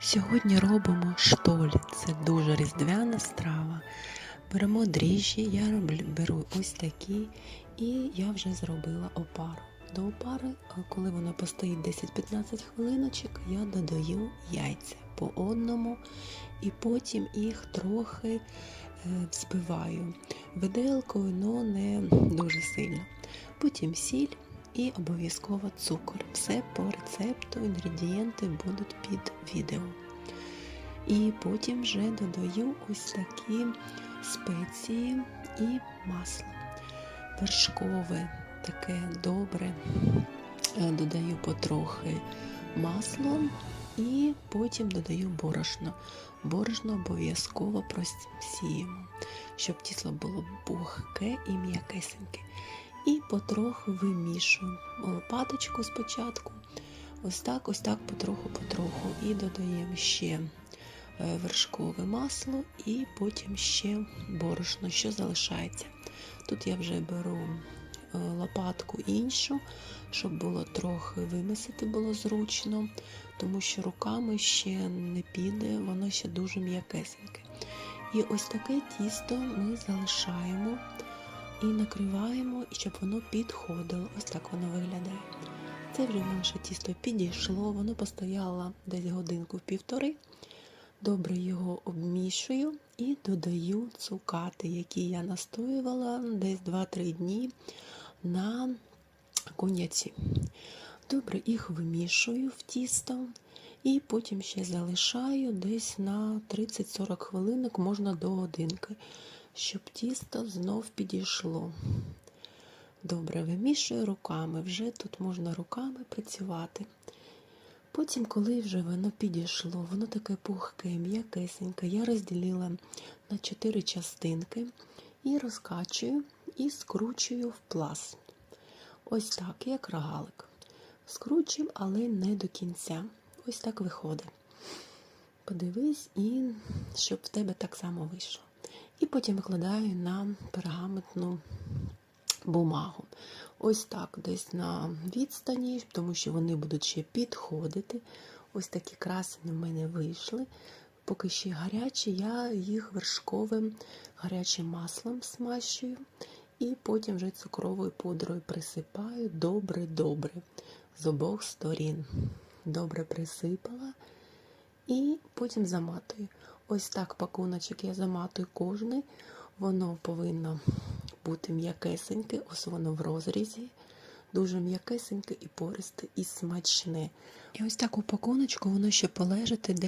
Сьогодні робимо штолі. Це дуже різдвяна страва. Беремо дріжджі, я беру ось такі, і я вже зробила опару. До опари, коли вона постоїть 10-15 хвилиночок, я додаю яйця по одному, і потім їх трохи е, взбиваю виделкою, але не дуже сильно. Потім сіль і обов'язково цукор. Все по рецепту, інгредієнти будуть під відео. І потім вже додаю ось такі спеції і масло. Вершкове таке добре. Е, Додаю потрохи масло і потім додаю борошно. Борошно обов'язково просіємо, щоб тісто було пухке і м'якесеньке. І потроху вимішую лопаточку спочатку. Ось так, ось так, потроху-потроху. І додаємо ще е, вершкове масло, і потім ще борошно, що залишається. Тут я вже беру е, лопатку іншу, щоб було трохи вимісити було зручно, тому що руками ще не піде, воно ще дуже м'якесеньке. І ось таке тісто ми залишаємо і накриваємо, щоб воно підходило. Ось так воно виглядає. Це вже наше тісто підійшло, воно постояло десь годинку півтори. Добре його обмішую і додаю цукати, які я настоювала десь 2-3 дні на коньяці. Добре, їх вимішую в тісто і потім ще залишаю десь на 30-40 хвилинок, можна до годинки, щоб тісто знов підійшло. Добре, вимішую руками, вже тут можна руками працювати. Потім, коли вже воно підійшло, воно таке пухке, м'якесеньке, я розділила на 4 частинки і розкачую і скручую в пласт. Ось так, як рогалик. Скручуємо, але не до кінця. Ось так виходить. Подивись, і щоб в тебе так само вийшло. І потім викладаю на пергаментну бумагу. Ось так, десь на відстані, тому що вони будуть ще підходити. Ось такі красені в мене вийшли. Поки ще гарячі, я їх вершковим гарячим маслом смащую. І потім вже цукровою пудрою присипаю добре-добре з обох сторін. Добре присипала і потім заматую. Ось так пакуночок я заматую кожний. Воно повинно бути м'якесеньке, ось воно в розрізі. Дуже м'якесеньке і пористе, і смачне. І ось так у пакуночку воно ще полежати